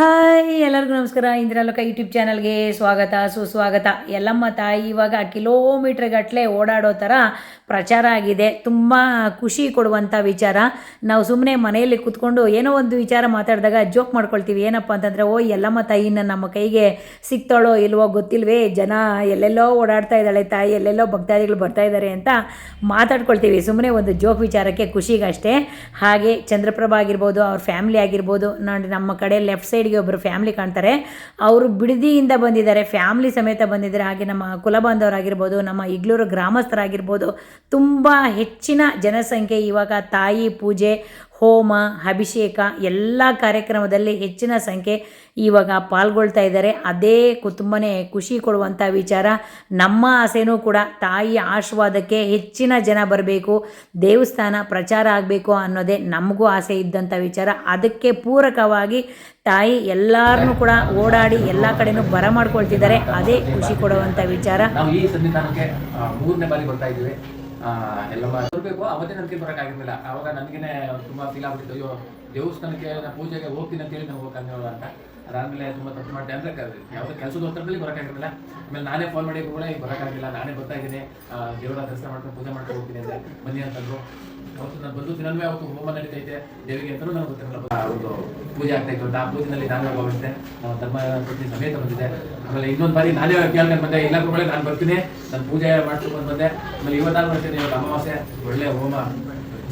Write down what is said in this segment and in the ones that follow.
Hi, ಎಲ್ಲರಿಗೂ ನಮಸ್ಕಾರ. ಇಂದ್ರಲೋಕ YouTube ಚಾನಲ್ಗೆ ಸ್ವಾಗತ, ಸುಸ್ವಾಗತ. ಎಲ್ಲಮ್ಮ ತಾಯಿ, ಇವಾಗ ಕಿಲೋಮೀಟರ್ ಗಟ್ಟಲೆ ಓಡಾಡೋ ಥರ ಪ್ರಚಾರ ಆಗಿದೆ. ತುಂಬ ಖುಷಿ ಕೊಡುವಂಥ ವಿಚಾರ. ನಾವು ಸುಮ್ಮನೆ ಮನೆಯಲ್ಲಿ ಕೂತ್ಕೊಂಡು ಏನೋ ಒಂದು ವಿಚಾರ ಮಾತಾಡಿದಾಗ ಜೋಕ್ ಮಾಡ್ಕೊಳ್ತೀವಿ. ಏನಪ್ಪ ಅಂತಂದರೆ, ಓ, ಎಲ್ಲಮ್ಮ ತಾಯಿನ ನಮ್ಮ ಕೈಗೆ ಸಿಗ್ತಾಳೋ ಇಲ್ವೋ ಗೊತ್ತಿಲ್ವೇ? ಜನ ಎಲ್ಲೆಲ್ಲೋ ಓಡಾಡ್ತಾ ಇದ್ದಾಳೆ ತಾಯಿ, ಎಲ್ಲೆಲ್ಲೋ ಭಕ್ತಾದಿಗಳು ಬರ್ತಾ ಇದ್ದಾರೆ ಅಂತ ಮಾತಾಡ್ಕೊಳ್ತೀವಿ. ಸುಮ್ಮನೆ ಒಂದು ಜೋಕ್ ವಿಚಾರಕ್ಕೆ ಖುಷಿಗಷ್ಟೇ. ಹಾಗೆ ಚಂದ್ರಪ್ರಭ ಆಗಿರ್ಬೋದು, ಅವ್ರ ಫ್ಯಾಮಿಲಿ ಆಗಿರ್ಬೋದು ನೋಡಿ ನಮ್ಮ ಕಡೆ ಲೆಫ್ಟ್ ಸೈಡ್ಗೆ ಒಬ್ಬರು ಫ್ಯಾಮಿಲಿ ಕಾಣ್ತಾರೆ. ಅವರು ಬಿಡದಿಯಿಂದ ಬಂದಿದ್ದಾರೆ. ಫ್ಯಾಮಿಲಿ ಸಮೇತ ಬಂದಿದ್ದಾರೆ. ಹಾಗೆ ನಮ್ಮ ಕುಲಬಾಂಧವರಾಗಿರ್ಬೋದು ನಮ್ಮ ಇಗ್ಲೂರು ಗ್ರಾಮಸ್ಥರಾಗಿರ್ಬೋದು, ತುಂಬ ಹೆಚ್ಚಿನ ಜನಸಂಖ್ಯೆ ಇವಾಗ ತಾಯಿ ಪೂಜೆ ಹೋಮ, ಅಭಿಷೇಕ ಎಲ್ಲ ಕಾರ್ಯಕ್ರಮದಲ್ಲಿ ಹೆಚ್ಚಿನ ಸಂಖ್ಯೆ ಇವಾಗ ಪಾಲ್ಗೊಳ್ತಾ ಇದ್ದಾರೆ. ಅದೇ ತುಂಬನೇ ಖುಷಿ ಕೊಡುವಂಥ ವಿಚಾರ. ನಮ್ಮ ಆಸೆನೂ ಕೂಡ ತಾಯಿಯ ಆಶೀರ್ವಾದಕ್ಕೆ ಹೆಚ್ಚಿನ ಜನ ಬರಬೇಕು. ದೇವಸ್ಥಾನ ಪ್ರಚಾರ ಆಗಬೇಕು ಅನ್ನೋದೇ ನಮಗೂ ಆಸೆ ಇದ್ದಂಥ ವಿಚಾರ. ಅದಕ್ಕೆ ಪೂರಕವಾಗಿ ತಾಯಿ ಎಲ್ಲರನ್ನೂ ಕೂಡ ಓಡಾಡಿ ಎಲ್ಲ ಕಡೆನೂ ಬರಮಾಡ್ಕೊಳ್ತಿದ್ದಾರೆ ಅದೇ ಖುಷಿ ಕೊಡುವಂಥ ವಿಚಾರ. ಈ ಸಂವಿಧಾನಕ್ಕೆ ಮೂರನೇ ಬಾರಿ ಬರ್ತಾ ಇದ್ದೀವಿ. ಆ, ಎಲ್ಲಮ್ಮ ಬರಬೇಕು ಅವತ್ತೇ ನಂಬಿಕೆ ಬರೋಕ್ಕಾಗಿರ್ಲಿಲ್ಲ. ಆವಾಗ ನನಗೇನೆ ತುಂಬಾ ಫೀಲ್ ಆಗ್ಬಿಟ್ಟಿತ್ತು. ಅಯ್ಯೋ ದೇವಸ್ಥಾನಕ್ಕೆ ನಾನು ಪೂಜೆಗೆ ಹೋಗ್ತೀನಿ ಅಂತೇಳಿ ನಾವು ಹೋಗಕ್ಕಾಗಿಲ್ಲ ಅಂತ. ಅದಾದ್ಮೇಲೆ ತುಂಬ ತಪ್ಪು ಮಾಡಿದೆ ಅಂದರೆ ಯಾವುದೇ ಕೆಲಸದ ಒತ್ತಡದಲ್ಲಿ ಬರೋಕ್ಕಾಗಿರಲಿಲ್ಲ ಆಮೇಲೆ ನಾನೇ ಫೋನ್ ಮಾಡಿ ಕೂಡ ಈಗ ಬರೋಕ್ಕಾಗಿಲ್ಲ ನಾನೇ ಬರ್ತಾ ಇದ್ದೀನಿ. ದೇವರ ದರ್ಶನ ಮಾಡ್ಕೊಂಡು ಪೂಜೆ ಮಾಡ್ಕೊಂಡು ಹೋಗ್ತೀನಿ ಅಂದರೆ ಬನ್ನಿ ಅಂತಂದ್ರು ಅವತ್ತು ನಾನು ಬಂದು ದಿನವೇ ಅವತ್ತು ಹೋಮ ನಡೀತೈತೆ. ದೇವಿಗೆ ಅಂತಲೂ ನಾನು ಗೊತ್ತಿರಲ್ಲ. ಒಂದು ಪೂಜೆ ಆಗ್ತಾ ಇತ್ತು ಆ ಪೂಜೆಯಲ್ಲಿ ನಾನು ಭಾವಿಸಿದೆ. ನಾವು ಧರ್ಮ ಪತ್ನಿ ಸಮೇತ ಬಂದಿದೆ ಆಮೇಲೆ ಇನ್ನೊಂದು ಬಾರಿ ನಾನೇ ಕೇಳ್ಕೊಂಡು ಬಂದೆ. ಇಲ್ಲ ಕೂಡ ನಾನು ಬರ್ತೀನಿ. ನಾನು ಪೂಜೆ ಮಾಡ್ಕೊಂಡು ಬಂದೆ ಆಮೇಲೆ ಇವತ್ತಾರು ಬರ್ತೀನಿ. ಇವತ್ತು ಅಮಾವಾಸ್ಯೆ. ಒಳ್ಳೆ ಹೋಮ.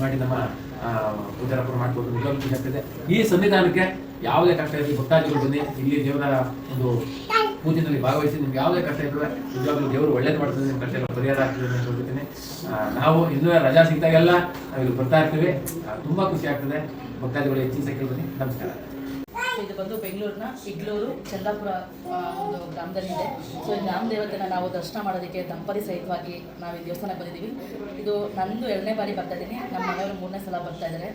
ಮಾಡಿ ನಮ್ಮ ಆ, ಮಾಡ್ಬೋದು ನಿಜವಾಗ್ಲೂ ಖುಷಿ ಆಗ್ತಿದೆ ಈ ಸಂವಿಧಾನಕ್ಕೆ ಯಾವುದೇ ಕಷ್ಟ ಇರಲಿ ಭಕ್ತಾದಿಗಳು ಬನ್ನಿ. ಇಲ್ಲಿ ದೇವರ ಒಂದು ಪೂಜೆಯಲ್ಲಿ ಭಾಗವಹಿಸಿ ನಿಮ್ಗೆ ಯಾವುದೇ ಕಷ್ಟ ಇದ್ರೆ ನಿಜವಾಗ್ಲೂ ದೇವರು ಒಳ್ಳೇದು ಮಾಡ್ತದೆ ನಿಮ್ಮ ಕಷ್ಟ ಪರಿಹಾರ ಆಗ್ತದೆ ಅಂತ ಹೇಳ್ತೀನಿ ನಾವು ಇನ್ನೂ ರಜಾ ಸಿಕ್ತಾಗೆಲ್ಲ ನಾವು ಇಲ್ಲಿ ಬರ್ತಾ ಇರ್ತೀವಿ. ತುಂಬಾ ಖುಷಿ ಆಗ್ತದೆ. ಭಕ್ತಾದಿಗಳು ಹೆಚ್ಚಿನ ಸಂಖ್ಯೆಯಲ್ಲಿ ಬನ್ನಿ. ನಮಸ್ಕಾರ. ಇದು ಬಂದು ಬೆಂಗಳೂರಿನ ಇಗ್ಲೂರು ಆ, ಒಂದು ಗ್ರಾಮದಲ್ಲಿದೆ. ಸೊ ಈ ಗ್ರಾಮ ನಾವು ದರ್ಶನ ಮಾಡೋದಕ್ಕೆ ದಂಪತಿ ಸಹಿತವಾಗಿ ನಾವು ಈ ದೇವಸ್ಥಾನಕ್ಕೆ ಬಂದಿದ್ದೀವಿ. ಇದು ನಂದು ಎರಡನೇ ಬಾರಿ ಬರ್ತಾ ಇದ್ದೀನಿ. ನಮ್ಮ ಮನೆಯವರು ಮೂರನೇ ಸಲ ಬರ್ತಾ ಇದ್ದಾರೆ.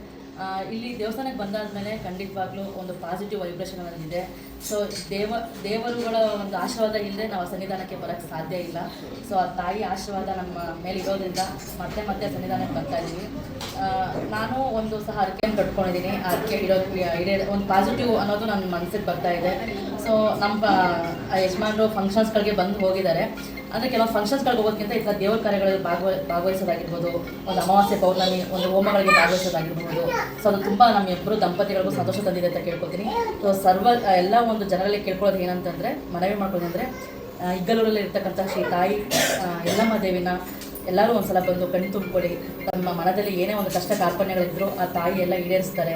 ಇಲ್ಲಿ ದೇವಸ್ಥಾನಕ್ಕೆ ಬಂದಾದ ಮೇಲೆ ಖಂಡಿತವಾಗ್ಲೂ ಒಂದು ಪಾಸಿಟಿವ್ ವೈಬ್ರೇಷನ್ ಬಂದಿದೆ ಸೊ ದೇವ, ದೇವರುಗಳ ಒಂದು ಆಶೀರ್ವಾದ ಇಲ್ಲದೆ ನಾವು ಸನ್ನಿಧಾನಕ್ಕೆ ಬರೋಕ್ಕೆ ಸಾಧ್ಯ ಇಲ್ಲ. ಸೊ ಆ ತಾಯಿ ಆಶೀರ್ವಾದ ನಮ್ಮ ಮೇಲೆ ಇರೋದ್ರಿಂದ ಮತ್ತೆ ಮತ್ತೆ ಸನ್ನಿಧಾನಕ್ಕೆ ಬರ್ತಾ ಇದ್ದೀವಿ. ನಾನು ಒಂದು ಸಹ ಅರ್ಕೆಯನ್ನು ಕಟ್ಕೊಂಡಿದ್ದೀನಿ. ಅರ್ಕೆ ಇಡೋ ಇಡೇ ಒಂದು ಪಾಸಿಟಿವ್ ಅನ್ನೋದು ನನ್ನ ಮನಸ್ಸಿಗೆ ಬರ್ತಾ ಇದೆ. ಸೊ ನಮ್ಮ ಯಜಮಾನರು ಫಂಕ್ಷನ್ಸ್ಗಳಿಗೆ ಬಂದು ಹೋಗಿದ್ದಾರೆ. ಅಂದರೆ ಕೆಲವು ಫಂಕ್ಷನ್ಸ್ಗಳಿಗೆ ಹೋಗೋದಕ್ಕಿಂತ ಈ ದೇವರ ಕಾರ್ಯಗಳಲ್ಲಿ ಭಾಗವ, ಭಾಗವಹಿಸೋದಾಗಿರ್ಬೋದು, ಒಂದು ಅಮಾವಾಸ್ಯೆ, ಪೌರ್ಣಮಿ, ಒಂದು ಹೋಮಗಳಿಗೆ ಭಾಗವಹಿಸೋದಾಗಿರ್ಬೋದು. ಸೊ ಅದು ತುಂಬ ನಮ್ಮ ಇಬ್ಬರು ದಂಪತಿಗಳಿಗೂ ಸಂತೋಷ ತಂದಿದೆ ಅಂತ ಕೇಳ್ಕೊತೀನಿ. ಸೊ ಸರ್ವ, ಎಲ್ಲ ಒಂದು ಜನರಲ್ಲಿ ಕೇಳ್ಕೊಳ್ಳೋದು ಏನಂತಂದರೆ, ಮನವಿ ಮಾಡ್ಕೊಳ್ಳೋದಂದರೆ ಇಗ್ಗಲೂರಲ್ಲಿ ಇರ್ತಕ್ಕಂಥ ಶ್ರೀ ತಾಯಿ ಯಲ್ಲಮ್ಮ ದೇವಿನ ಎಲ್ಲರೂ ಒಂದ್ಸಲ ಬಂದು ಕಣ್ಣು ತುಂಬಿಕೊಳ್ಳಿ. ತಮ್ಮ ಮನದಲ್ಲಿ ಏನೇ ಒಂದು ಕಷ್ಟ ಕಾರ್ಪಣ್ಯಗಳಿದ್ರು ಆ ತಾಯಿ ಎಲ್ಲ ಈಡೇರಿಸ್ತಾರೆ.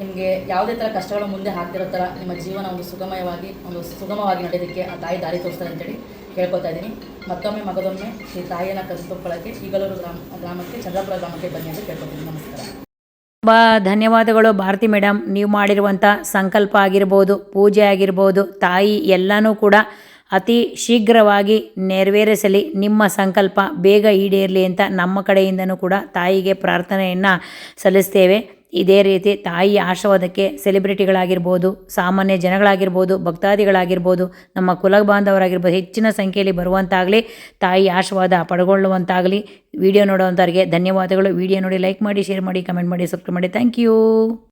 ನಿಮಗೆ ಯಾವುದೇ ಥರ ಕಷ್ಟಗಳು ಮುಂದೆ ಹಾಕ್ತಿರೋ ಥರ ನಿಮ್ಮ ಜೀವನ ಒಂದು ಸುಗಮಯವಾಗಿ ಒಂದು ಸುಗಮವಾಗಿ ನಡೆಯೋದಕ್ಕೆ ಆ ತಾಯಿ ದಾರಿ ತೋರಿಸ್ತಾರೆ ಅಂತೇಳಿ ಕೇಳ್ಕೊತಾ ಇದ್ದೀನಿ. ಮತ್ತೊಮ್ಮೆ ಮಗದೊಮ್ಮೆ ಈ ತಾಯಿಯನ್ನು ಕಸಿದುಕೊಳ್ಳೋಕ್ಕೆ ಈಗಲೂರು ಗ್ರಾಮ, ಗ್ರಾಮಕ್ಕೆ, ಚಂದ್ರಪುರ ಗ್ರಾಮಕ್ಕೆ ಬನ್ನಿ ಅಂತ ಕೇಳ್ಕೊತೀನಿ. ನಮಸ್ಕಾರ. ತುಂಬ ಧನ್ಯವಾದಗಳು ಭಾರತಿ ಮೇಡಮ್ ನೀವು ಮಾಡಿರುವಂಥ ಸಂಕಲ್ಪ ಆಗಿರ್ಬೋದು, ಪೂಜೆ ಆಗಿರ್ಬೋದು, ತಾಯಿ ಎಲ್ಲನೂ ಕೂಡ ಅತಿ ಶೀಘ್ರವಾಗಿ ನೆರವೇರಿಸಲಿ. ನಿಮ್ಮ ಸಂಕಲ್ಪ ಬೇಗ ಈಡೇರಲಿ ಅಂತ ನಮ್ಮ ಕಡೆಯಿಂದನೂ ಕೂಡ ತಾಯಿಗೆ ಪ್ರಾರ್ಥನೆಯನ್ನು ಸಲ್ಲಿಸ್ತೇವೆ. ಇದೇ ರೀತಿ ತಾಯಿಯ ಆಶೀರ್ವಾದಕ್ಕೆ ಸೆಲೆಬ್ರಿಟಿಗಳಾಗಿರ್ಬೋದು, ಸಾಮಾನ್ಯ ಜನಗಳಾಗಿರ್ಬೋದು, ಭಕ್ತಾದಿಗಳಾಗಿರ್ಬೋದು, ನಮ್ಮ ಕುಲ ಬಾಂಧವರಾಗಿರ್ಬೋದು, ಹೆಚ್ಚಿನ ಸಂಖ್ಯೆಯಲ್ಲಿ ಬರುವಂತಾಗಲಿ, ತಾಯಿ ಆಶೀರ್ವಾದ ಪಡ್ಕೊಳ್ಳುವಂತಾಗಲಿ ವಿಡಿಯೋ ನೋಡುವಂಥವ್ರಿಗೆ ಧನ್ಯವಾದಗಳು. ವಿಡಿಯೋ ನೋಡಿ, ಲೈಕ್ ಮಾಡಿ, ಶೇರ್ ಮಾಡಿ, ಕಮೆಂಟ್ ಮಾಡಿ, ಸಬ್ಸ್ಕ್ರೈಬ್ ಮಾಡಿ. Thank you.